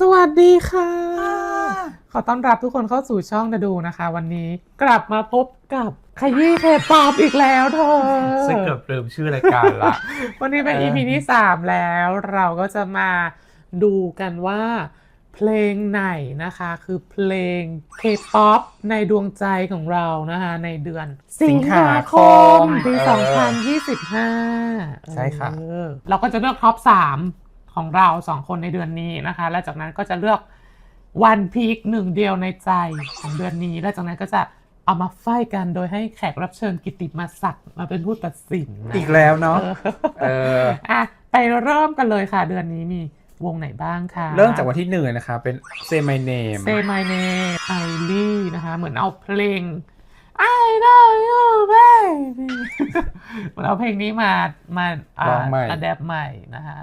สวัสดีค่ะ ขอต้อนรับทุกคนเข้าสู่ช่องนาดูนะคะ วันนี้กลับมาพบกับขยี้เคปอปอีกแล้วเธอซึ่งเกือบลืมชื่อรายการละ วันนี้เป็นเออ EP ที่ 3 แล้ว เราก็จะมาดูกันว่า เพลงไหนนะคะ คือเพลง K-POP ในดวงใจของเรานะคะ ในเดือน สิงหาคมปีเออ2025 ใช่ค่ะเออเราก็จะเลือกท็อป 3 ของเราสองคนในเดือนนี้นะคะ แล้วจากนั้นก็จะเลือกวันพีคหนึ่งเดียวในใจของเดือนนี้ แล้วจากนั้นก็จะเอามาไฟกันโดยให้แขกรับเชิญกิตติมาศักดิ์มาเป็นผู้ตัดสินนะอีกแล้วเนาะเอออะไปเริ่มกันเลยค่ะ เดือนนี้มีวงไหนบ้างคะเริ่มจากวันที่หนึ่งเลยนะคะ เป็น Say My Name Say My Name ไอรี่นะคะ เหมือนเอาเพลง I know you baby เหมือนเอาเพลงนี้มามาอ่าร้องใหม่อัดแอปใหม่นะคะ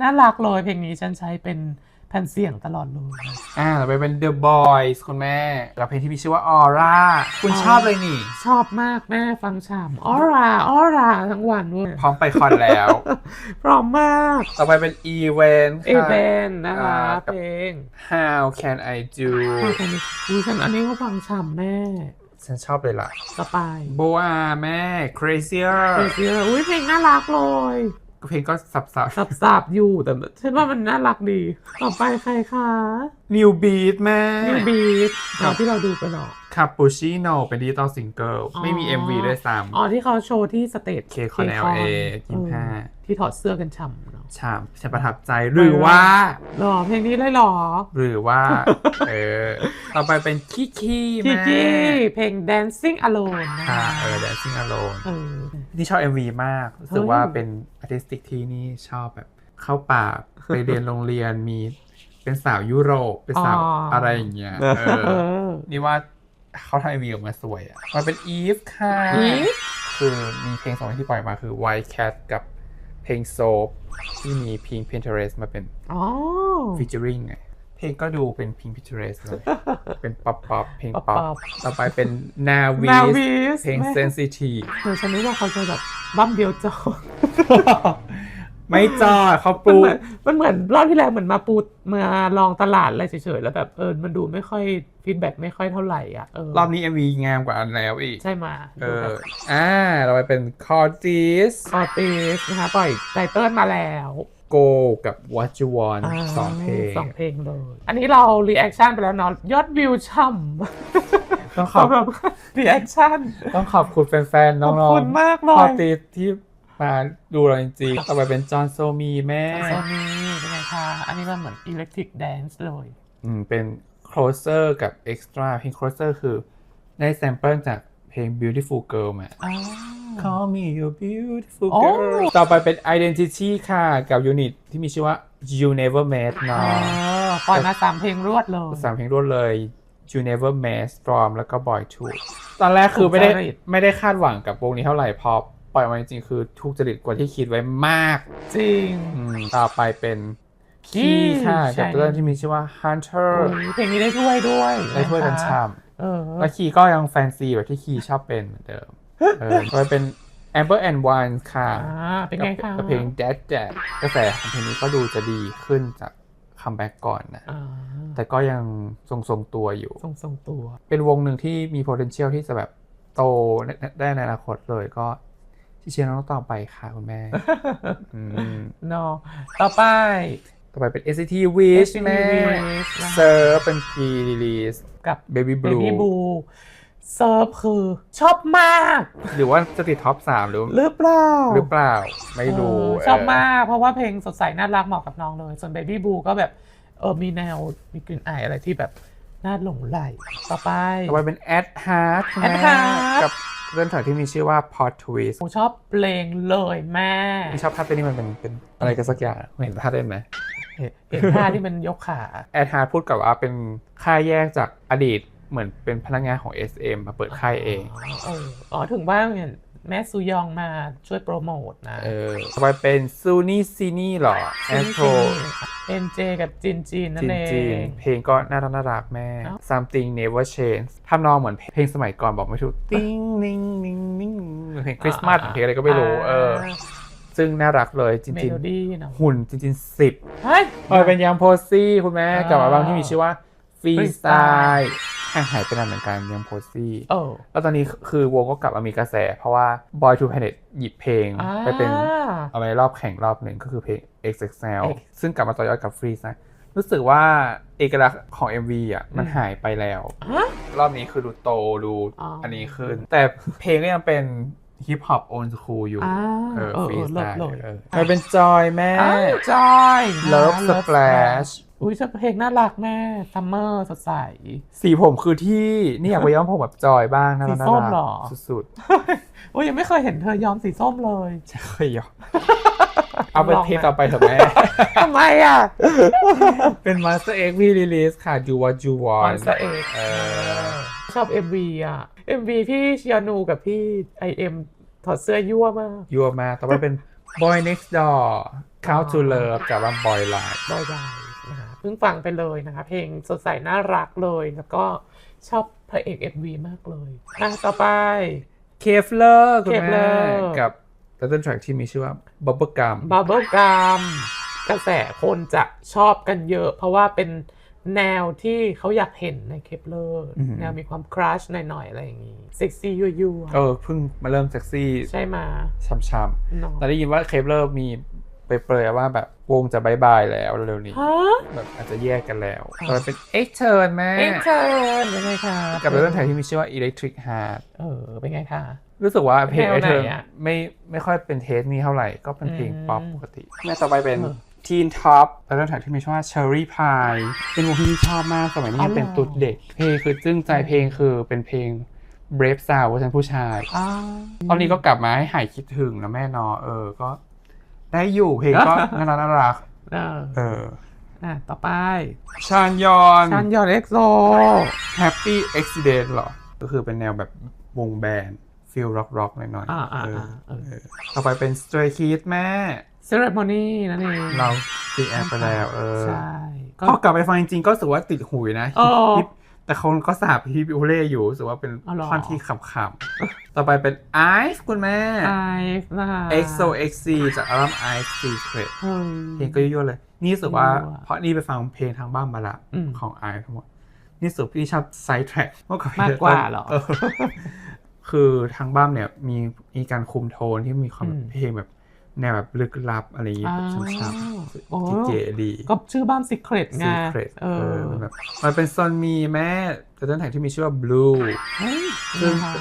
น่ารักเลยเพลงนี้ฉันใช้เป็นแผ่นเสียงตลอดเลย อ่าต่อไปเป็น The Boys คุณแม่กับเพลงที่มีชื่อว่า Aura คุณชอบเลยนี่ ชอบมากแม่ฟังฉ่ำออราออราทั้งวันด้วยพร้อมไปคอนแล้ว พร้อมมากต่อไปเป็น Event เอค่ะเวนนะคะอ่ากับเพลง How Can I Do เพลงนี้ดิฉันอันนี้ก็ฟังฉ่ำแม่ฉันชอบเลยล่ะต่อไป Boa แม่ Crazier เพลงนี้อุ้ยเพลงน่ารักเลย เพลงก็สับสับสับสับๆอยู่แต่ฉันว่ามันน่ารักดี ต่อไปใครคะ New Beat แม่นิวบีทครับที่เราดูไปหรอ Cappuccino เป็นดิจิตอลซิงเกิลอ๋อไม่มี MV ด้วยซ้อ๋อ ที่เขาโชว์ที่สเตจ K Con LA เออ25ที่ถอดเสื้อกันฉ่ำเนาะำฉ่ำฉันประทับใจหรือว่าหรอเพลงนี้เลยหรอ หรือว่า เออ ต่อไปเป็นคิคีแม่คิกี้เพลง Dancing Alone นะค่ะคะเออ Dancing Alone เออนี่ชอบ MV มากรู้สึกเฮ้ยว่าเป็นอาร์ติสติกที่นี่ชอบแบบเข้าป่าไปเรียนโรงเรียนมีเป็นสาวยุโรปเป็นสาวอะไรอย่างเงี้ยเอเอออนี่ว่า เขาทำ MV ออกมาสวยอะมันเป็น Eve ค่ะ Eve คือมีเพลงสองที่ปล่อยมาคือ White Cat กับเพลง Soap ที่มี Pink Pinterest มาเป็นอ๋อ featuring ไงเพลงก็ดูเป็น Pink Pinterest เลย เป็นป๊อปป๊อปเพลงป๊อปป๊อป๊อปปต่อไปเป็น Navis Navis เพลงแม่ Sensitive เออฉันนึกว่าเขาจะแบบบั้มเดียวจอ ไม่จอดเขาปมันลูเหมือนมันเหมือนรอบที่แล้วเหมือนมาปูมาลองตลาดอะไรเฉยๆแล้วแบบเออมันดูไม่ค่อยฟีดแบ็ไม่ค่อยเท่าไหร่อะเออรอบนี้ MV งามกว่าอันแล้วอีก ใช่มาเอออ่า เราไปเป็น Cortis ออติสนะคะปล่อยไตเติ้ลมาแล้ว Go กับ What You Want าสองเพลงสองเพลงเลย อันนี้เรารีแอคชั่นไปแล้วเนาะยอดวิวช่ำต้องขอบสำหรับรีแอคชั่นต้องขอบคุณแฟนๆ น้ขอองบคุณมากเลๆ Cortis ที่ มาดูเราจริงๆต่อไปเป็น John So Mi แม่โซนี่เป็นไงคะอันนี้มันเหมือนอิเล็กทริกแดนซ์เลยอืมเป็น Closer กับ Extra เพลง Closer คือได้แซมเปิลจากเพลง Beautiful Girl มาอ่า Call me your beautiful โอ้ girl ต่อไปเป็น Identity ค่ะ กับยูนิตที่มีชื่อว่า You Never Met เอเนาะอปล่อยมาสามเพลงรวดเลยสามเพลงรวดเลย You Never Met Storm แล้วก็ Boy Two ตอนแรกคือไม่ได้ถูกจริตไม่ได้คาดหวังกับวงนี้เท่าไหร่พอป ล่อยมาจริงๆคือถูกจริตกว่าที่คิดไว้มาก จริง อืมต่อไปเป็นคีคีค่ะใช่กับเรื่องที่มีชื่อว่า Hunter โอ้ยเพลงนี้ได้ถ้วยด้วยได้ถ้วยกันะคะช่เออำแล้วคีก็ยังแฟนซีแบบที่คีชอบเป็นเหมือนเดิมเออต่อไปเป็น Amber and Wine ค่ะ อ่า เป็นไงคะกับเพลง Dad Dad กระแสของเพลงนี้ก็ดูจะดีขึ้นจากคัมแบ็กก่อนนะ อ่าแต่ก็ยังทรงๆตัวอยู่ ทรงทรงตัว เป็นวงหนึ่งที่มี potential ที่จะแบบโตได้ในอนาคตเลยก็ ที่เชียร์น้องต่อไปค่ะคุณแม่อืมเนาะต่อไป ต่อไปเป็น SCT Wish SCT แม่ Wish นะคะเซิร์ฟเป็น pre-release กับ Baby Baby Blue Blue เซิร์ฟคือชอบมาก หรือว่าจะติดท็อป3หรือหรือเปล่าหรือเปล่า ไม่รู้เออชอบมาก เพราะว่าเพลงสดใสน่ารักเหมาะกับน้องเลย ส่วน Baby Blue ก็แบบเออมีแนวมีกลิ่นอายอะไรที่แบบน่าหลงไหลต่อไป ต่อไปเป็น Ad Heart แม่ At Heart กับ เรื่องถอยที่มีชื่อว่า Plot Twist ผมชอบเพลงเลยแม่ที่ชอบท่าเต้นนี่มันเป็นเป็นอะไรกันสักอย่างเห็นท่าเต้นไหมเห็นท่าที่มันยกขาแอดฮาร์ดพูดกับว่าเป็นค่ายแยกจากอดีตเหมือนเป็นพนักงานของ SM มาเปิดค่ายเองเอออ๋อถึงว่าเนี่ย แม่ซูยองมาช่วยโปรโมทนะเออต่อไปเป็นซูนี่ซีนี่หรอแอสโทรเอ็นเจกับจินจีนนั่จีนนเอจีนงเพลงก็น่ารักน่ารักแม่เอ้า something never change ทำนองเหมือนเพลงสมัยก่อนบอกไม่ถูกติ้งนิ่งนิ่งนิ่งเพลงคริสต์มาสเพลงอะไรก็ไม่รู้เออซึ่งน่ารักเลยจเมริงโลดี้เนาะๆหุ่นจริงๆสิบเฮ้ยเออเป็นยังโพซี่คุณแม่อ่ากับอัลบั้มที่มีชื่อว่าฟรีสไต Freestyle ล์ ห่างหายไปนานเหมือนกันยังโพซี่เออแล้วตอนนี้คือวงก็กลับมามีกระแส เพราะว่า Boy to Planet หยิบเพลงอ่าไปเป็นเอาไปรอบแข่งรอบหนึ่งก็คือเพลง XXL X ซึ่งกลับมาต่อยอดกับฟรีสไตล์รู้สึกว่าเอกลักษณ์ของ MV อะมันอืมหายไปแล้วฮะรอบนี้คือดูโตดูอ๋ออัอันนี้ขึ้น แต่เพลงก็ยังเป็นฮิปฮอปโอนสคูลอยู่อ่าเออเออฟรีเออสเลิไตศล์เลยเออมันเป็นจอยแม่อ้าวจอยนะ Love Love Splash อุ้ยจะเพลงน่ารักแม่ซัมเมอร์สดใส สีผมคือที่นี่อยากไปย้อมผมแบบจอยบ้างนะสีน่าส้มรักเหรอ สุดโอ้ยยังไม่เคยเห็นเธอย้อมสีส้มเลยๆจะเคยย้อมเอาไปลองเทปไหมต่อไปเถอะแม่ทำไมอะ เป็น Master X พี่รีลีสค่ะ Do What You มอน Want สเตอร์เอกเออชอบ MV อะ MV พี่เชียนูกับพี่ไอเอ็มถอดเสื้อยั่วมาก ยั่วมากต่อไปเป็น Boy Next Door Count to Love กับว่า Boy Life บอยบาย นะคะเพิ่งฟังไปเลยนะคะ เพลงสดใสน่ารักเลย แล้วก็ชอบพระเอก MV มากเลยอะต่อไป เคฟเลอร์คุณแม่ Kevler กับ Title Track ที่มีชื่อว่า Bubble Gum บับเบิลกัมกระแสคนจะชอบกันเยอะ เพราะว่าเป็นแนวที่เขาอยากเห็นในเคปเลอร์อืมแนวมีความครัชหน่อยๆ อะไรอย่างงี้เซ็กซี่ยั่วเออเพิ่งมาเริ่มเซ็กซี่ๆใช่ไหมาช้ำเนาะๆแต่ได้ยินว่าเคฟเลอร์มี ไปเปรยว่าแบบวงจะบายบายแล้วเร็วๆนี้ฮะแบบอาจจะแยกกันแล้วอ๋อแต่มันเป็น X Turn แม่เอ็กเทิร์นยังไงคะกับเรื่องไทยที่มีชื่อว่า Electric Heart เออเป็นไงคะรู้สึกว่าเพลงแนว X ไหน Turn อะไม่ไม่ค่อยเป็นเทสนี้เท่าไหร่ก็เป็นเพลงอืมป๊อปปกติแม่ต่อไปเป็นเออ Teen Top แล้วเรื่องไทยที่มีชื่อว่า Cherry Pie เป็นวงที่ชอบมากสมัยนี้ยังเป็นอ๋อเหรอตุ๊ดเด็ก เพลงคือจึ้งใจเพลงคือเป็นเพลง Brave Sound เวอร์ชันผู้ชายอ้าตอนนี้ก็กลับมาให้หายคิดถึงนะแม่เนอะเออก็ ได้อยู่เพลงก็น่ารักน่ารักเออเอออะต่อไป ชานยอนชันยอนเอ็กโซ Happy Accident เหรอ ก็คือเป็นแนวแบบวงแบนด์ฟิลร็อกร็อกๆหน่อยอ่าๆอ่าเอออ่าเออ เออต่อไปเป็น Stray Kids แม่ เซเรมอนี่นั่นเองเราตีแอปไปแล้ว เออใช่ ก็พอกลับไปฟังจริงๆก็รู้สึกว่าติดหูยนะอ๋อฮิป แต่คนก็สาบฮิปโอเล่อยู่รู้สึกว่าเป็นอ๋อเหรอ ท่อนที่ขำๆต่อไปเป็น Ice คุณแม่ ไอฟ์นะคะ EXO XC จากอัลบั้ม Ice Secret เฮ้ยเพลงก็ยั่วๆเลย นี่รู้สึกว่ายั่วเพราะนี่ไปฟังเพลงทางบ้านมาละอืมของ Ice ทั้งหมด นี่รู้สึกพี่ชอบไซด์แทร็กมากกว่ามากกว่าเหรอคือทางบ้านเนี่ยมีมีการคุมโทนที่มีความอืม เพลงแบบ แนวแบบลึกลับอะไรอย่างเงี้ยอ้าแบบวช้ำโอ้ๆที่เก๋ดีก็ชื่อบ้านสิเครตไง Secret เอเอออมันแบบมันเป็นโซนมีแม่แต่ต้นแท็กที่มีชื่อว่า Blue เฮ้ยซึ่งนะคะ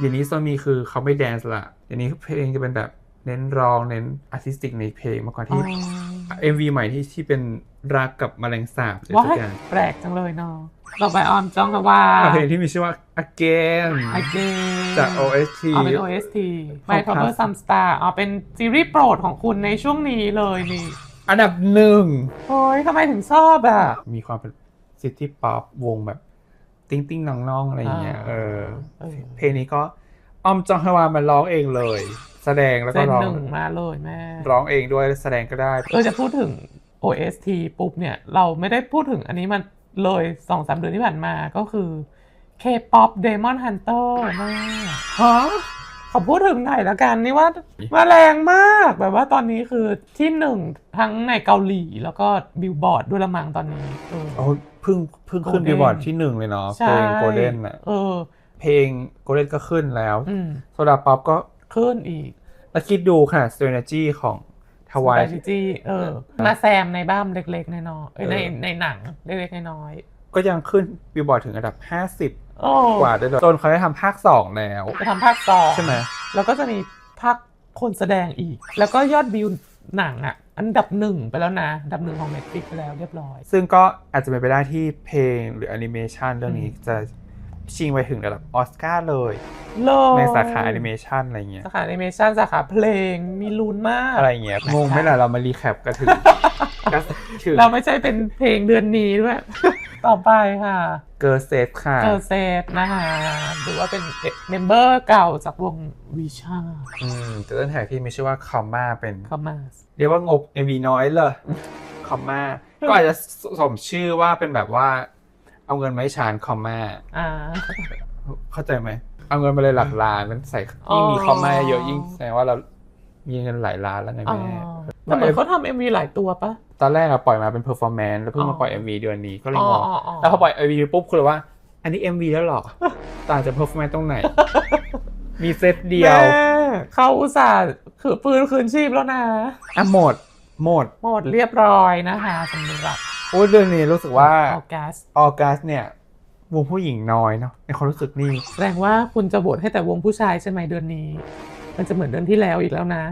อย่างนี้โซนมีคือเขาไม่แดนซ์ละอย่างนี้เพลงจะเป็นแบบเน้นร้องเน้นอาร์ติสติกในเพลงมากกว่าอ๋อที่ MV ใหม่ที่ที่เป็นรักกับแมลงสาบอะไรว้าสักยอย่างแปลกจังเลยเนาะต่อไปออมจ้องกับว่าอะเพลงที่มีชื่อว่า Again ไอเกจาก OST อ๋อเป็น OST My Cover Some Star อ๋อเป็นซีรีส์โปรดของคุณในช่วงนี้เลยนี่อันดับหนึ่ง โอ้ยทำไมถึงชอบอะ มีความเป็นซิตี้ป๊อปวงแบบ ติ้งติ้งน้องน้องๆอะไรอย่างเงี้ยอ่า เออ เออเพลงนี้ก็ออมจองฮวามันร้องเองเลย แสดงแล้วเซก็นร้องหนึ่งมาเลยแม่ ร้องเองด้วยแสดงก็ได้ เออจะพูดถึง OST ปุ๊บเนี่ย เราไม่ได้พูดถึงอันนี้มันเลยสองสามเดือนที่ผ่านมาก็คือ K-pop Demon Hunter มากฮะขอพูดถึงหน่อยละกัน นี่ว่ามาแรงมาก แบบว่าตอนนี้คือที่หนึ่งทั้งในเกาหลีแล้วก็บิลบอร์ดด้วยละมังตอนนี้เออ โอ้เพิ่งเพิ่งขึ้น Golden บิลบอร์ดที่หนึ่งเลยเนาะเพใช่ลงโกลเด้นอะเออ เพลงโกลเด้นก็ขึ้นแล้ว อืม โซดาป๊อปก็ ขึ้นอีก แล้วคิดดูค่ะ strategy ของทวาย strategy เออ มาแซมในบ้ามเล็ก ๆ น้อยๆเอ้ยในเออในหนังเล็กๆน้อยก็ยังขึ้นบิลบอร์ดถึงอันดับๆโอ้50 กว่าได้เลยจนเขาได้ทำภาค 2 แล้วจะทำภาคสองใช่ไหมแล้วก็จะมีภาคคนแสดงอีก แล้วก็ยอดวิวหนังอะ อันดับหนึ่งไปแล้วนะ อันดับหนึ่งของ Netflix ไปแล้วเรียบร้อย ซึ่งก็อาจจะเป็นไปได้ที่เพลงหรือแอนิเมชันเรื่องนี้อืมจะ ชิงไปถึงระดับออสการ์เลยโลในสาขาแอนิเมชันอะไรเงี้ยสาขาแอนิเมชันสาขาเพลงมีลุ้นมากอะไรเงี้ยงงไหมล่ะเรามารีแคปกันถึงก็ถึงเราไม่ใช่เป็นเพลงเดือนนี้ด้วย ต่อไปค่ะ เกิร์เซฟค่ะเจอเซตนะคะหรือว่าเป็นเมมเบอร์เก่าจากวงวิชา อืมแต่ต้นแท็กที่มีชื่อว่าคอมมาเป็นคอมมาสเรียกว่างบ MV น้อยเลยคอมมาก็อาจจะสมชื่อว่าเป็นแบบว่า เอาเงินมาให้ชานคอมมาอ่าเข้าใจไหมเอาเงินมาเลยหลักล้านมันใส่อ๋อยิ่งมีคอมมาเยอะยิ่งแสดงว่าเรามีเงินหลายล้านแล้วไงอ๋อแม่แต่เหมือนเขาทำเอ็มวีหลายตัวปะตอนแรกอะปล่อยมาเป็นเพอร์ฟอร์แมนซ์แล้วเพิ่งอ๋อมาปล่อย MV เดือนนี้ก็เลยอ๋งองอ๋ออ๋อแล้วพอปล่อย MV ปุ๊บคือเลยว่า อันนี้ MV แล้วเหรอต่างจากเพอร์ฟอร์แมนซ์ตรงไหน มีเซตเดียวแม่เขาอุตส่าห์คือปืนคืนชีพแล้วนะอะหมดหมดหมดเรียบร้อยนะคะสำหรับ โอ้ยเดือนนี้รู้สึกว่าออกัสออกัสเนี่ยวงผู้หญิงน้อยเนาะในความรู้สึกนี่แสดงว่าคุณจะโหวตให้แต่วงผู้ชายใช่ไหมเดือนนี้ มันจะเหมือนเดือนที่แล้วอีกแล้วนะ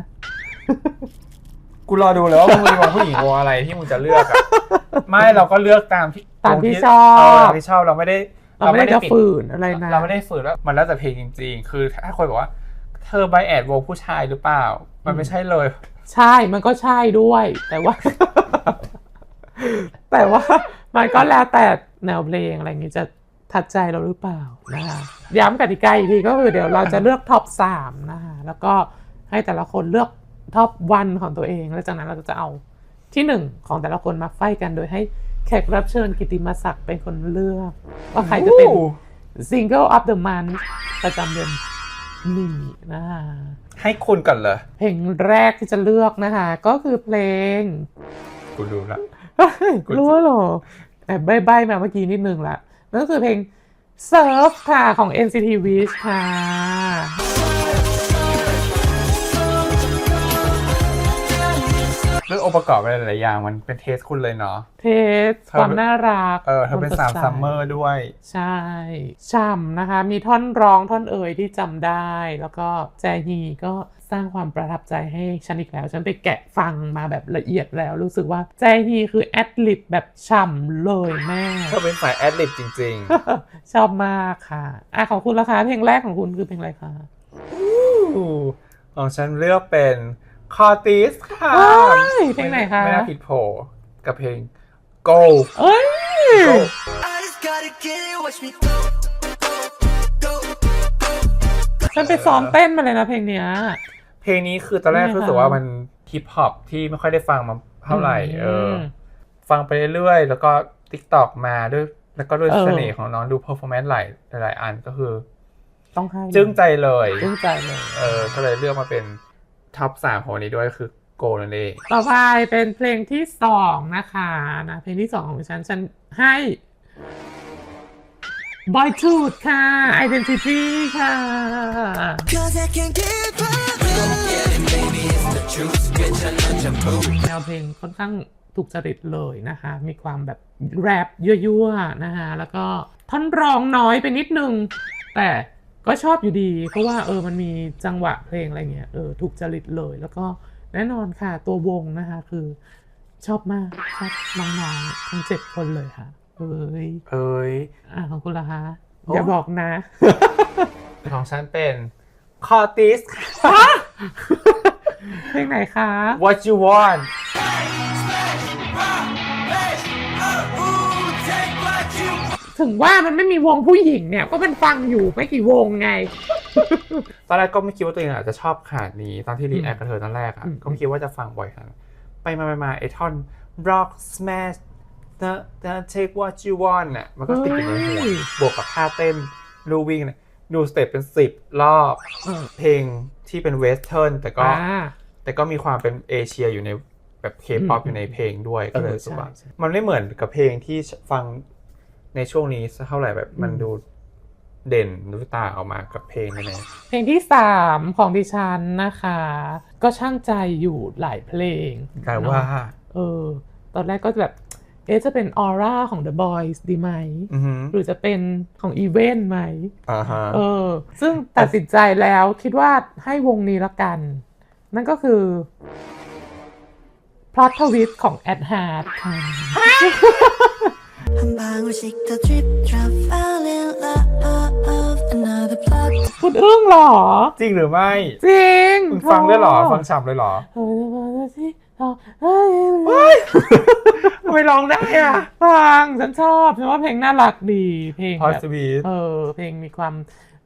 กูรอดูเลยว่ามึงมีวงผู้หญิงวงอะไรที่มึงจะเลือกอะไม่เราก็เลือกตามที่ตามที่วงชอบ เตามที่ชอบเราไม่ได้เราไม่ได้จะปิดฝืนอะไรนะเราไม่ได้ฝืนว่ามันแล้วแต่เพลงจริง ๆ คือถ้าคนบอกว่า เธอไบแอดวงผู้ชายหรือเปล่า มันไม่ใช่เลย ใช่มันก็ใช่ด้วย แต่ว่า แต่ว่ามันก็แล้วแต่แนวเพลงอะไรอย่างงี้จะทัดใจเราหรือเปล่านะคะย้ำกติกาอีกทีก็คือเดี๋ยวเราจะเลือกท็อปสามนะคะแล้วก็ให้แต่ละคนเลือกท็อปวันของตัวเอง แล้วจากนั้นเราก็จะเอาที่หนึ่งของแต่ละคนมาไฟกันโดยให้แขกรับเชิญกิติมศักดิ์เป็นคนเลือก ว่าใครจะเป็น Single of the Month ประจำเดือนนี้นะคะให้คุณก่อนเลยเพลงแรกที่จะเลือกนะคะ ก็คือเพลงกูดูละกู รู้เหรอแอบใบ้ๆมาเมื่อกี้นิดนึงละนั่นก็คือเพลง Surf ค่ะ ของ NCT Wish ค่ะเรื่ององค์ประกอบอะไรหลายๆอย่างมันเป็นเทสคุณเลยเนาะ เทสความน่ารัก เออเธอเป็นควสามดใซัมเมอร์ด้วย ใช่ช่ำนะคะ มีท่อนร้องท่อนเอ่ยที่จำได้ แล้วก็แจฮีก็ สร้างความประทับใจให้ฉันอีกแล้ว ฉันไปแกะฟังมาแบบละเอียดแล้ว รู้สึกว่าแจฮีคือแอดลิบแบบฉ่ำเลยแม่เธอเป็นสายแอดลิปจริงชอบมากค่ะอะของคุณราคาเพลงแรกของคุณคือเพลงอะไรคะๆอู้ของฉันเลือกเป็นคอติสค่ะเอ้ยเพลงไหนคะไม่น่าผิดโผกับเพลง Go เอ้ย Go I just gotta get it, watch me go, go, go. ฉันไปซ้อมเต้นมาเลยนะเพลงเนี้ย เพลงนี้คือตอนแรกเป็นไงคะรู้สึกว่ามันฮิปฮอปที่ไม่ค่อยได้ฟังมาเท่าไหร่ เออมฟังไปเรื่อยๆ แล้วก็ TikTok มาด้วย แล้วก็ด้วยเออเสน่ห์ของน้องดู performance หลายหลายอันก็คือ ต้องให้จึ้งใจเลยจึ้งใจเลย เออ ก็เลยเลือกมาเป็นท็อปสามของวันนี้ด้วยคือ Go นั่นเองต่อไปเป็นเพลงที่สองนะคะนะเพลงที่สองของฉันฉันให้ Boy t o o t ค่ะ Identity ค่ะ Cause I can't get by. แนวเพลงค่อนข้างถูกจริตเลยนะคะ มีความแบบแรปยั่วๆนะคะ แล้วก็ท่อนร้องน้อยไปนิดนึง แต่ก็ชอบอยู่ดี เพราะว่าเออมันมีจังหวะเพลงอะไรเงี้ยเออถูกจริตเลย แล้วก็แน่นอนค่ะตัววงนะคะคือชอบมากชอบน้องๆทั้งเจ็ดคนเลยค่ะ เอ้ยเอ้ยอะของคุณล่ะคะโอ้อย่าบอกนะ ของฉันเป็น คอติสเพลงไหนคะ What You Want ถึงว่ามันไม่มีวงผู้หญิงเนี่ย ก็เป็นฟังอยู่ไม่กี่วงไง ตอนแรกก็ไม่คิดว่าตัวเองอาจจะชอบขนาดนี้ตอนที่รีแอคอืมกับเธอตอนแรกอะอืมก็ไม่คิดว่าจะฟังบ่อยขนาดนั้นไปมาไปมาไอท่อน rock smash the the take what you want น่ะมันก็ติดอยู่ในหัวบวกกับท่าเต้นรูวิ่งเนี่ย ดูสเต็ปเป็นสิบรอบเออเพลงที่เป็นเวสเทิร์นแต่ก็อ่าแต่ก็มีความเป็นเอเชียอยู่ในแบบเคป๊อปอืมอยู่ในเพลงด้วยก็เลยเออรู้สึกว่าใช่ใช่มันไม่เหมือนกับเพลงที่ฟังในช่วงนี้สักเท่าไหร่แบบมันอืมดูเด่นดูต่างออกมากับเพลงในนี้เพลงที่สามของดิฉันนะคะ ก็ช่างใจอยู่หลายเพลงแต่ว่าเนอะเออ ตอนแรกก็แบบ เอ๊จะเป็นออร่าของ The Boys ดีไหม หรือจะเป็นของอีเวนไหมเออ ซึ่งตัดสินใจแล้วคิดว่าให้วงนี้ละกัน นั่นก็คือพลอตทวิตของแอดฮาร์ดค่ะคุณอึ้งหรอ จริงหรือไม่ จริง ฟังได้หรอ ฟังฉับเลยหรอ เออที่เฮ้ยทำไมร้องได้อะฟังฉันชอบฉันว่าเพลงน่ารักดี เพลงพอแบบสวีทเออ เพลงมีความ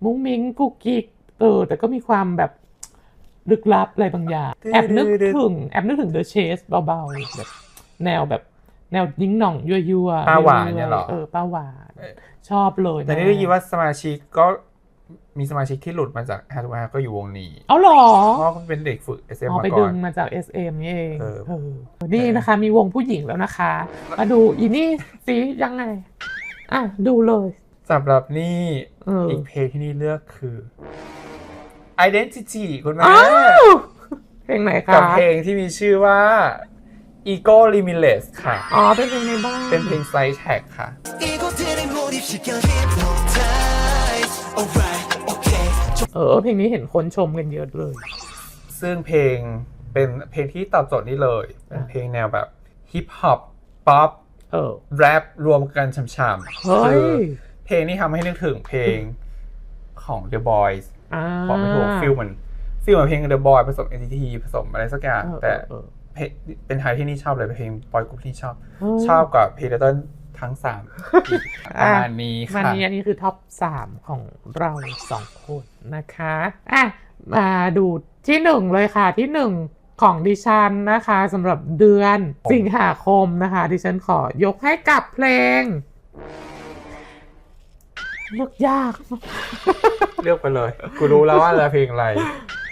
มุ้งมิ้งกุ๊กกิ๊กเออแต่ก็มีความแบบลึกลับอะไรบางอย่าง แอบนึกถึงแอบนึกถึง The Chase เบาๆแบบแนวแบบแนวยิ้งหน่องยั่วยั่วๆป้าหวานเนี่ยเหรอ เออป้าหวาน ชอบเลยแต่นี่ได้ยินว่าสมาชิกก็ มีสมาชิกที่หลุดมาจากฮาร์ดแวร์ก็อยู่วงนี้เอาหรอเพราะเป็นเด็กฝึกเอสเอ็มมาก่อนไปดึงมาจาก SM นี่เองเออนี่นะคะ มีวงผู้หญิงแล้วนะคะ มาดูอีนี่สียังไง อะ ดูเลยสำหรับนี่อีกเพลงที่นี่เลือกคือ Identity คุณแม่เพลงไหนคะกับเพลงที่มีชื่อว่า Ego Limitless ค่ะ อ๋อ เป็นเพลงในบ้าน เป็นเพลงไซส์แท็กค่ะ เออ เพลงนี้เห็นคนชมกันเยอะเลย ซึ่งเพลงเป็นเพลงที่ตอบโจทย์นี่เลย เป็นเพลงแนวแบบฮิปฮอปป๊อปเออแรปรวมกันช่ำๆเฮ้ยคือเพลงนี้ทำให้นึกถึงเพลงของ The Boys อ่าบอกไม่ถูกฟิลเหมือนฟิลเหมือนเพลง The Boy ผสม NCT ผสมอะไรสักอย่างเออแต่เออเพลงเป็นไทยที่นี่ชอบเลยเป็นเพลงบอยกรุ๊ปที่ชอบเฮ้ยชอบกับเพลงเต้น ทั้งสามประมาณนี้วันค่ะนี้อันนี้คือท็อปสามของเราสองคนนะคะอะมาดูที่หนึ่งเลยค่ะที่หนึ่งของดิฉันนะคะสำหรับเดือนสิงหาคมนะคะ ดิฉันขอยกให้กับเพลงเลือกยาก เลือกไปเลย กูรู้แล้วว่าอะไรเพลงอะไร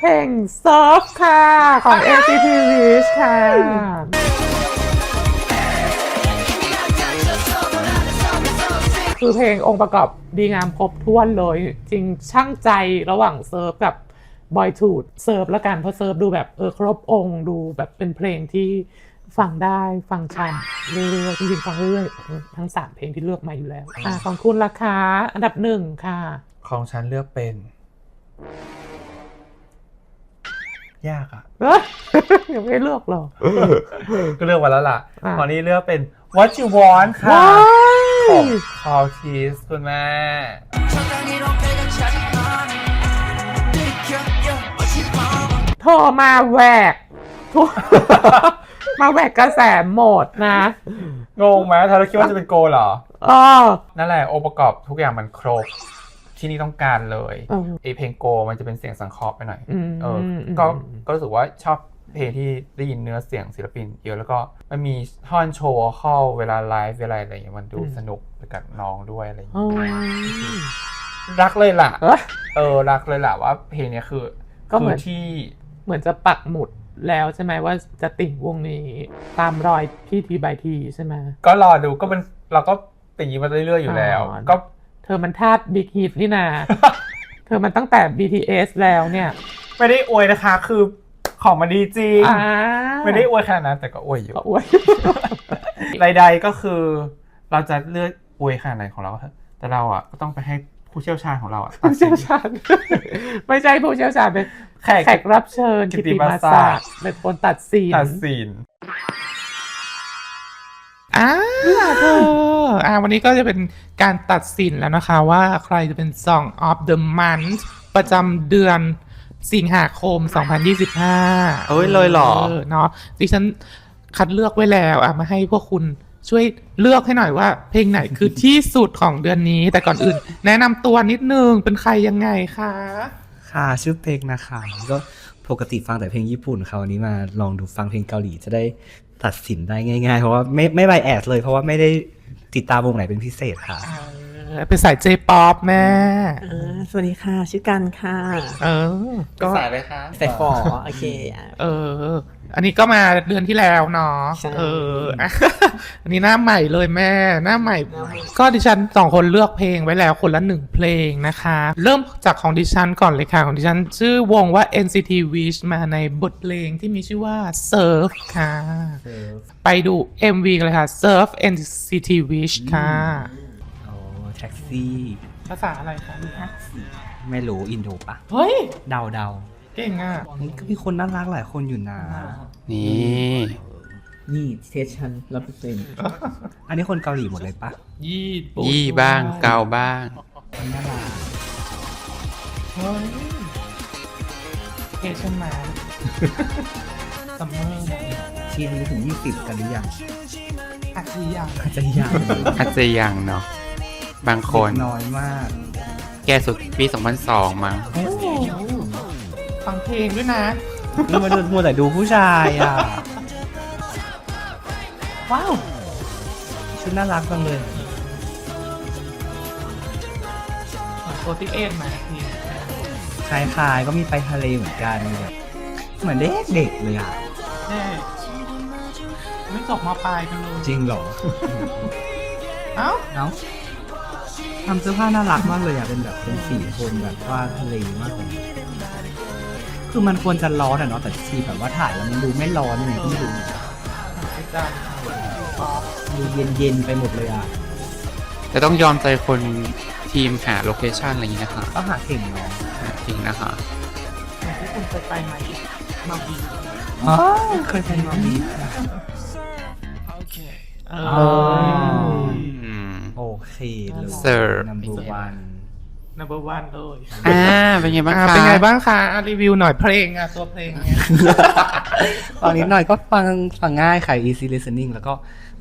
เพลง Surf ค่ะ ของ NCT Wish ค่ะ คือเพลงองค์ประกอบดีงามครบถ้วนเลย จริงช่างใจระหว่างเซิร์ฟกับบอยทูดเซิร์ฟแล้วกันเพราะเซิร์ฟดูแบบเออครบองค์ดูแบบเป็นเพลงที่ฟังได้ฟังชันเรื่อยๆจริงๆฟังเรื่อยๆทั้งสามเพลงที่เลือกมาอยู่แล้วอะของคุณราคาอันดับหนึ่งค่ะ ของฉันเลือกเป็น ยากอะเอ้ยยังไม่เลือกหรอก็เลือกมาแล้วล่ะอะตอนนี้เลือกเป็น What you want ค่ะ ของคาวทีสคุณแม่ โทรมาแหวกทุก มาแหวกกระแสโหมดนะงงไหมเธอคิดว่าจะเป็นโกเหรอ เออ นั่นแหละองค์ประกอบทุกอย่างมันครบ ที่นี่ต้องการเลยเอไอเพลงโกมันจะเป็นเสียงสังเคราะห์ไปหน่อยเออ ก็ ก็รู้สึกว่าชอบ เพลงที่ได้ยินเนื้อเสียงศิลปินเยอะแล้วก็มันมีท่อนโชว์เข้าเวลาไลฟ์เวลาอะไรอย่างเงี้ยมันดูสนุกไปกับน้องด้วยอะไรอย่างอ๋อเงี้ยรักเลยล่ะเอ้ยเออรักเลยล่ะว่าเพลงเนี้ยคือก็เหมืคืออนที่เหมือนจะปักหมุดแล้วใช่ไหมว่าจะติ่งวงนี้ตามรอยพี่ทีบายทีใช่ไหมก็รอดูก็มันเราก็เป็นอย่างนี้มาเรื่อยๆอยู่แล้วอ๋อก็เธอมันทาดบิ๊กฮิตนี่นา เธอมันตั้งแต่ BTS แล้วเนี่ย ไม่ได้อวยนะคะ คือ ของมันดีจริง อ่าไม่ได้อวยขนาดนั้นแต่ก็อวยอยู่ ก็อวยใดๆก็คือ เราจะเลือกอวยขนาดไหนของเราก็เถอะแต่เราอะก็ต้องไปให้ผู้เชี่ยวชาญของเราอะตัดผู้สิเชี่ยนวชาญ ไม่ใช่ผู้เชี่ยวชาญเป็นแขก แขกรับเชิญกิกิตติติมามาศัศักกดิ์ ดิ์เป็นคนตัดสินตัดสิน อ่าเธออ่าวันนี้ก็จะเป็นการตัดสินแล้วนะคะว่าใครจะเป็น Song of the Month ประจำเดือน สิงหาคม 2025เอ้ยเลยเหรอ เนาะดิฉันคัดเลือกไว้แล้วอะมาให้พวกคุณช่วยเลือกให้หน่อยว่า เพลงไหนคือที่สุดของเดือนนี้ แต่ก่อนอื่น แนะนำตัวนิดนึงเป็นใครยังไงคะค่ะชื่อเพลงนะคะก็ปกติฟังแต่เพลงญี่ปุ่นค่ะวันนี้มาลองดูฟังเพลงเกาหลีจะได้ตัดสินได้ง่าย ๆ เพราะว่าไม่ไม่ไบแอดเลย เพราะว่าไม่ได้ติดตามวงไหนเป็นพิเศษค่ะ เออเป็นสายเจป๊อปแม่ อ่าสวัสดีค่ะ ชื่อกันค่ะเออ ก็ สายเลยคะใส่ฟอโอเคอะ เออ อันนี้ก็มาเดือนที่แล้วเนาะ ใช่ เอออะ อันนี้หน้าใหม่เลยแม่หน้าใหม่ หน้าใหม่ ก็ดิฉันสองคนเลือกเพลงไว้แล้วคนละหนึ่งเพลงนะคะ เริ่มจากของดิฉันก่อนเลยค่ะ ของดิฉันชื่อวงว่า NCT Wish มาในบทเพลงที่มีชื่อว่า Surf ค่ะ ไปดู MV กันเลยค่ะ Surf NCT Wish ค่ะโอ้ แท็กซี่ภาษาอะไรคะลูกฮะไม่รู้อินโดปะเฮ้ย เดาเดาเก่งอะมันก็มีคนน่ารักหลายคนอยู่นะ นี่นี่เทสชันร้อยเปอร์เซ็นต์อันนี้คนเกาหลีหมดเลยปะยี่ปุ่นยี่บ้างเกาบ้างคนน่ารักเฮ้ยเอชนมาซัมเมอร์ทีนี้ถึงยี่สิบกันหรือยังอัจฉริยะอาจจะยังอาจจะยังเนาะ บางคนเด็กน้อยมาก แกสุดปี2002มั้งโอ้โหฟังเพลงด้วยนะนี่มาดูมัวแต่ดูผู้ชายอะ ว้าว ชุดน่ารักจังเลยเตัวที่เอ็นมาทีคล้ายๆก็มีไปทะเลเหมือนกันแบบเหมือนเด็กเด็กๆเลยอะแน่ไม่จบมาปลายกันเลยจริงเหรอ เอ้า เอ้า ทำเสื้อผ้าน่ารักมากเลยอะ เป็นแบบเป็นสีโทนแบบว่าทะเลมากเลยคือมันควรจะร้อนอะเนาะแต่ทีแบบว่าถ่ายแล้วมันดูไม่ร้อนเลยที่ดูอาจารย์ดูเย็นไปหมดเลยอะแต่ต้องยอมใจคนทีมหาโลเคชันอะไรอย่างนี้นะคะก็หาเก่งเนาะหาจริงนะคะที่คุณเคยไปไหมมาบีอ๋อเคยไปมาบีฟนะเออ๋ออ โอเคเลย Serve number one number one เลยอ่าเป็นไงบ้างอะคะเป็นไงบ้างคะอะรีวิวหน่อยเพลงอะตัวเพลงเนี่ยฟังนิดหน่อยก็ฟังฟังง่ายค่ะ easy listening แล้วก็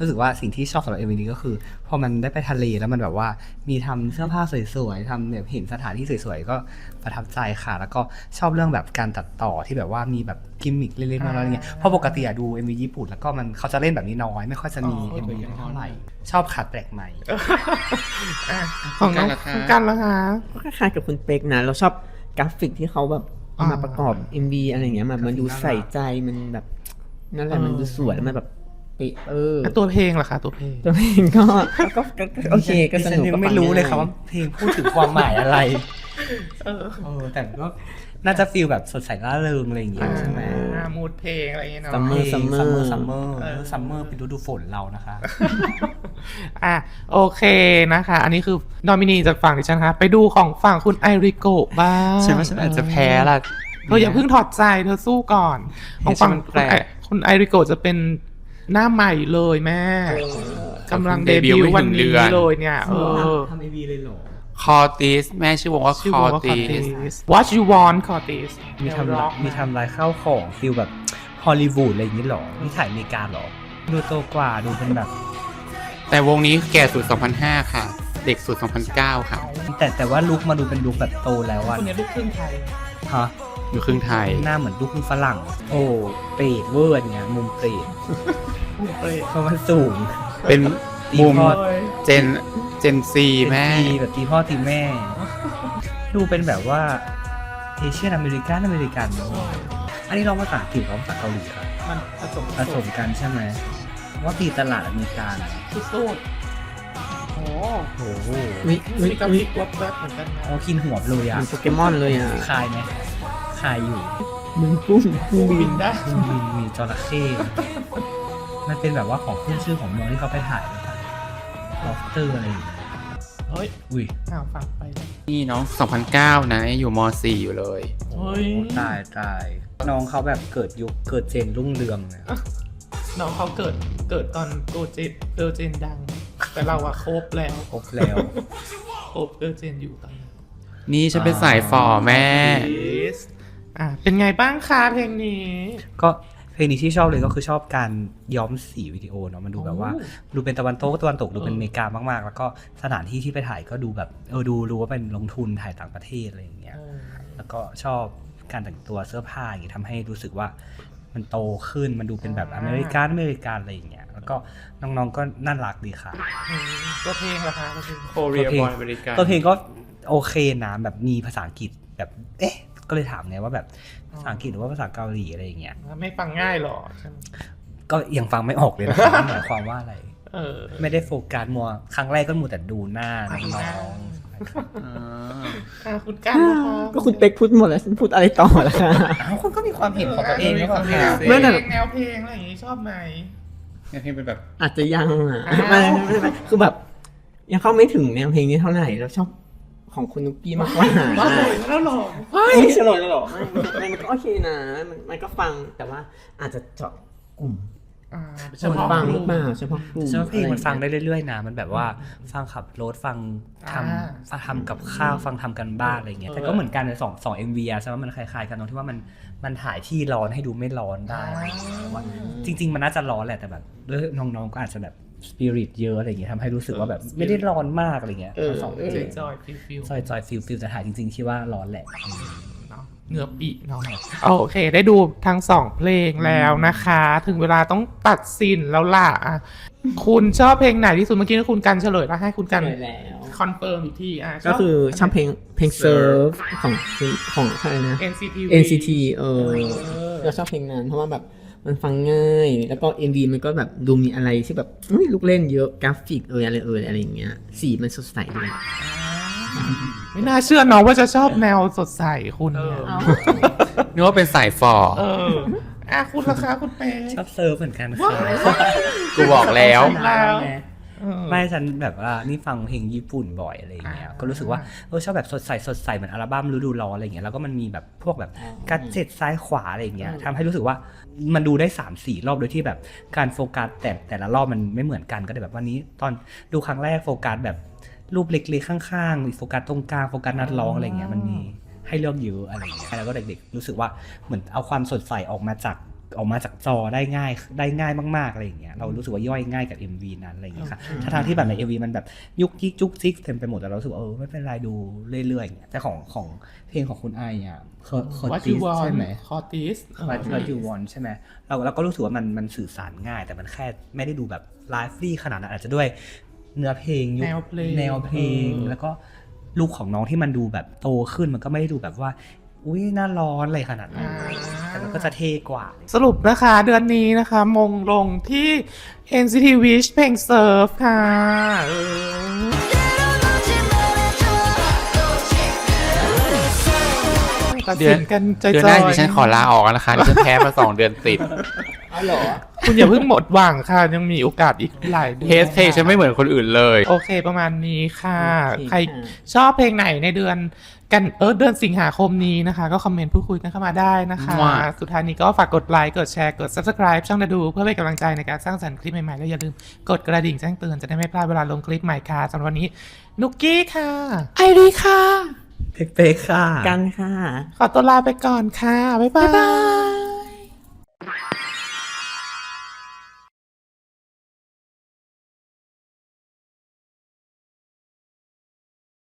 รู้สึกว่าสิ่งที่ชอบสำหรับ MV นี้ก็คือพอมันได้ไปทะเลแล้วมันแบบว่ามีทำเสื้อผ้าสวยๆทำแบบเห็นสถานที่สวยๆก็ประทับใจค่ะ แล้วก็ชอบเรื่องแบบการตัดต่อที่แบบว่ามีแบบกิมมิคเล็กๆน้อยๆอะไรเงี้ยเพราะปกติอะดู MV ญี่ปุ่นแล้วก็มันเขาจะเล่นแบบนี้น้อยไม่ค่อยจะมีอ๋อ MV เท่าไหร่ชอบขาดแปลกใหม่อะของน้องคุณกันละคะก็คล้ายๆกับคุณเป็กนะเราชอบกราฟิกที่เขาแบบเอามาอ่าประกอบ MV อะไรอย่างเงี้ยมันมันดูใส่ใจมันแบบนั่นแหละเออมันดูสวยแล้วมันแบบ เป๊ะเอออะตัวเพลงล่ะคะตัวเพลงตัวเพลงก็ก็ก็ก็โอเค ก็สนุกดิฉัก็ยังไม่ฟังรู้เลยง่ครับว่าเพลงพูดถึงความหมายอะไรเออเออแต่ก็น่าจะฟีลแบบสดใสร่าเริงอะไรอย่างเงี้ยใช่ไหมอ่ามูดเพลงอะไรอย่างเงี้ยเนาะซัมเมอร์ซัมเมอซัมเมอร์ร์ซัมเมอร์เออซัมเมอร์เป็นฤดูฝนเรานะคะ อะโอเคนะคะ อันนี้คือนอมินีจากฝั่งดิฉันคะไปดูของฝั่งคุณไอริโกะบ้างใช่ไหมฉันอาจจะแพ้ละเธออย่าเพิ่งถอดใจเธอสู้ก่อนของฝั่งให้ฉันแปลกคุณไอริโกะจะเป็น หน้าใหม่เลยแม่กำลังเดเดบิบิววต์ต์วันไม่ถึงเดืนี้อนเลยเนี่ยเออทำ MV เลยเหรอคอติสแม่ชื่อวงว่าชื่อควงอว่าติ Cortez ส What you want Cortez มีทำลายมีทำลายข้าวของฟีลแบบฮอลลีวูดอะไรอย่างงี้หรอนี่ถ่ายอเมริกาหรอ ดูโตกว่าดูเป็นแบบ แต่วงนี้แก่สุด 2005 ค่ะ เด็กสุด 2009 ค่ะ แต่แต่ว่าลุคมาดูเป็นลุคแบบโตแล้วอะคนนี้ลูกครึ่งไทยฮะอยู่ครึ่งไทย หน้าเหมือนลูกครึ่งฝรั่ง โอ้เปรตเวอร์เนี่ยมุมเปรต เพราะมันสูงเป็นมุมตีพ่อเจนเจนซีแม่ตีแบบตีพ่อตีแม่ ดูเป็นแบบว่าเอเชียนอเมริกันอเมริกันอันนี้เราภาษาอังกฤษหรือภาษาเกาหลีครับมันผสมผสมกันใช่ไหมว่าตีตลาดอเมริกันสุดๆโอ้โอ้โหวิวิมีกระพวิริบวับแวบเหมือนกันนะโอ้กินหัวเลยเหอะมือนโปเกมอนเลยอะคายไหมคายอยู่มึงกุ้งมึงบิบินนได้ มีมีจระเข้ มันเป็นแบบว่าของขึ้นชื่อของเมืองที่เขาไปถ่ายล็อบสเตอร์อะไรอย่างเงี้ยเฮ้ยอุ้ยอ้าวฟังไปเลยนี่น้อง2009 นะ อยู่ม .4 อยู่เลย เฮ้ยตายตายน้องเขาแบบเกิดยุคเกิดเจนรุ่งเรืองเนี่ยน้องเขาเกิดเกิดตอนโกเจนเกิร์ลเจนดัง แต่เราอะครบแล้วครบแล้ว ครบเกิร์ลเจนอยู่ตอนนี้นี่ฉันเป็นสายฝ่อแม่ Yes อะเป็นไงบ้างคะเพลงนี้ ก็เพ ลงนี้ที่ชอบเลยก็คือชอบการย้อมสีวิดีโอเนาะมันดูแบบว่าโอ้ดูเป็นตะวันตกตะวันตกดูเป็นเอออเมริกามากๆ แล้วก็สถานที่ที่ไปถ่ายก็ดูแบบเออดูรู้ว่าเป็นลงทุนถ่ายต่างประเทศอะไรอย่างเงี้ยเออแล้วก็ชอบการแต่งตัวเสื้อผ้าอย่างงี้ทำให้รู้สึกว่ามันโตขึ้นมันดูเป็นแบบอเมริกันอเมริกันอะไรอย่างเงี้ยแล้วก็น้องๆก็น่ารักดีค่ะอืมตัวเพลงล่ะคะตัวเพลงโคเรียตัวเพลงบอยอเมริกันตัวเพลงก็โอเคนะแบบมีภาษาอังกฤษแบบเอ๊ะก็เลยถามไงว่าแบบ ภาษาอังกฤษหรือว่าภาษาเกาหลีอะไรอย่างเงี้ยไม่ฟังง่ายหรอใช่ไหมก็ยังฟังไม่ออกเลยนะครับหมายความว่าอะไรเออไม่ได้โฟกัสมัวครั้งแรกก็มัวแต่ดูหน้าน้องอ่าอะคุณกันนะคะก็คุณเป็กพูดหมดแล้วฉันพูดอะไรต่อละคะๆอ้าวคุณก็มีความเห็นของตัวเองหรือเปล่าแนคะวเพลไม่งแต่แนวเพลงอะไรอย่างงี้ชอบไหมเนี่ยเพลงเป็นแบบ อาจจะยังอะอ้าวไม่ไม่ไม่คือแบบยังเข้าไม่ถึงแนวเพลงนี้เท่าไหร่เราชอบ ของคุณนุกกี้มากกว่าว่าเลยแล้วหรอไม่ใช่หรอกหรอกมันมันก็โอเคนะมันมันก็ฟังแต่ว่าอาจจะเจาะกลุ่มอ่าเฉคนพาะฟังกหลุ่รือมเปล่าเฉพาะกลุ่มเชื่อเพลงมันฟังได้อะรอย่างเงี้ยเรื่อยๆนะมันแบบว่าฟังขับรถฟังทอ่าำฟังทำกับข้าวฟังทำกันบ้านอะไรเงี้ยเออแต่ก็เหมือนกันในสองสองเอ็มวีอะใช่ไหมมันคล้ายๆกันตรงที่ว่ามันมันถ่ายที่ร้อนให้ดูไม่ร้อนได้แต่ว่าจริง ๆ มันน่าจะร้อนแหละแต่แบบด้วยน้องๆก็อาจจะแบบ สปิริตเยอะอะไรเงี้ยทำให้รู้สึกว่าแบบไม่ได้ร้อนมากอะไรเงี้ยเออทั้งสองเออจอยๆฟิลฟิลซอยจอยฟิลฟิลแต่ถ่ายจริงๆคิดว่าร้อนแหละเนาะเนื้อปีเนาะโอเค ได้ดูทั้งสองเพลงแล้วนะคะ ถึงเวลาต้องตัดสินแล้วล่ะอะคุณชอบเพลงไหนที่สุดเมื่อกี้คุณกันเฉลยแล้วให้คุณกันเฉลยแล้วคอนเฟิร์มอีกทีอะก็คือชอบเพลงเพลงเซิร์ฟของของใครนะ NCT NCT เออเราชอบเพลงนั้นเพราะว่าแบบ มันฟังง่าย แล้วก็ MV มันก็แบบดูมีอะไรที่แบบอุ๊ยลูกเล่นเยอะกราฟิกเอออะไรเอออะไรอย่างเงี้ยสีมันสดใสด้วยไม่น่าเชื่อน้องว่าจะชอบแนวสดใสคุณเนี่ย นึกว่าเป็นสายฟอร์เอออะคุณราคาคุณเป๊ชอบเซิร์ฟเหมือนกันค่ะ กูบอกแล้ว แล้วเออ ไม่ฉันแบบว่านี่ฟังเพลงญี่ปุ่นบ่อยอะไรอย่างเงี้ยอ่าก็รู้สึกว่าเออชอบแบบสดใสสดใสเหมือนอัลบั้มฤดูร้อนอะไรอย่างเงี้ยแล้วก็มันมีแบบพวกแบบกัดเจ็ดซ้ายขวาอะไรอย่างเงี้ยทำให้รู้สึกว่ามันดูได้3ามสี่รอบโดยที่แบบการโฟกัสแต่แต่ละรอบมันไม่เหมือนกันก็ได้แบบวันนี้ ตอนดูครั้งแรกโฟกัสแบบรูปเล็กๆข้างๆมีโฟกัสตรงกลางโฟกัสนัดร้องอะไรอย่างเงี้ยมันมีให้เลือกเยอะอะไรอย่างเงี้ยแล้วก็เด็กๆ รู้สึกว่าเหมือนเอาความสดใสออกมาจาก ออกมาจากจอได้ง่ายได้ง่ายมากๆอะไรอย่างเงี้ยเรารู้สึกว่าย่อยง่ายกับ MV นั้นอะไรอย่างเงี้ยค่ะถ้าทางที่แบบใน MV มันแบบยุกยิกจุกจิกเต็มไปหมดแต่เรารู้สึกว่าเออไม่เป็นไรดูเรื่อยๆอย่างเงี้ยแต่ของของเพลงของคุณไออะเคอร์วัตติยูสวอนใช่ไหมคอติสวัตวัตยูวอนใช่ไหมเราเราก็รู้สึกว่ามันมันสื่อสารง่าย แต่มันแค่ไม่ได้ดูแบบไลฟ์ลี่ขนาดนั้นอาจจะด้วยเนื้อเพลงยุคแนวเพลงแนวเพลงเออแล้วก็ลูกของน้องที่มันดูแบบโตขึ้นมันก็ไม่ได้ดูแบบว่า อุ้ยหน่าร้อนอะไรขนาดนั้นแต่มันก็จะเท่กว่า สรุปนะคะเดือนนี้นะคะ มงลงที่ NCT Wish เพลงเซิร์ฟค่ะเออตัดสินกันใจเดือนจหอน้ายดิฉันขอลาออกแล้วนะคะดิฉันแพ้มาสองเดือนติดอ๋อเหรอ คุณอย่าเพิ่งหมดหวังค่ะ ยังมีโอกาสอีกหลายเดือนเทสเพลงฉันไม่เหมือนคนอื่นเลย โอเคประมาณนี้ค่ะ โอเคใครค่ะชอบเพลงไหนในเดือน กันเออเดือนสิงหาคมนี้นะคะ ก็คอมเมนต์พูดคุยกันเข้ามาได้นะคะว่าสุดท้ายนี้ก็ฝากกดไลค์กดแชร์กด subscribe ช่องนาดู เพื่อเป็นกำลังใจในการสร้างสรรค์คลิปใหม่ๆ และอย่าลืมกดกระดิ่งแจ้งเตือนจะได้ไม่พลาดเวลาลงคลิปใหม่ค่ะสำหรับวันนี้ นุกกี้ค่ะ ไอรีค่ะ เป๊กๆค่ะ กันค่ะ ขอตัวลาไปก่อนค่ะ บ๊ายบาย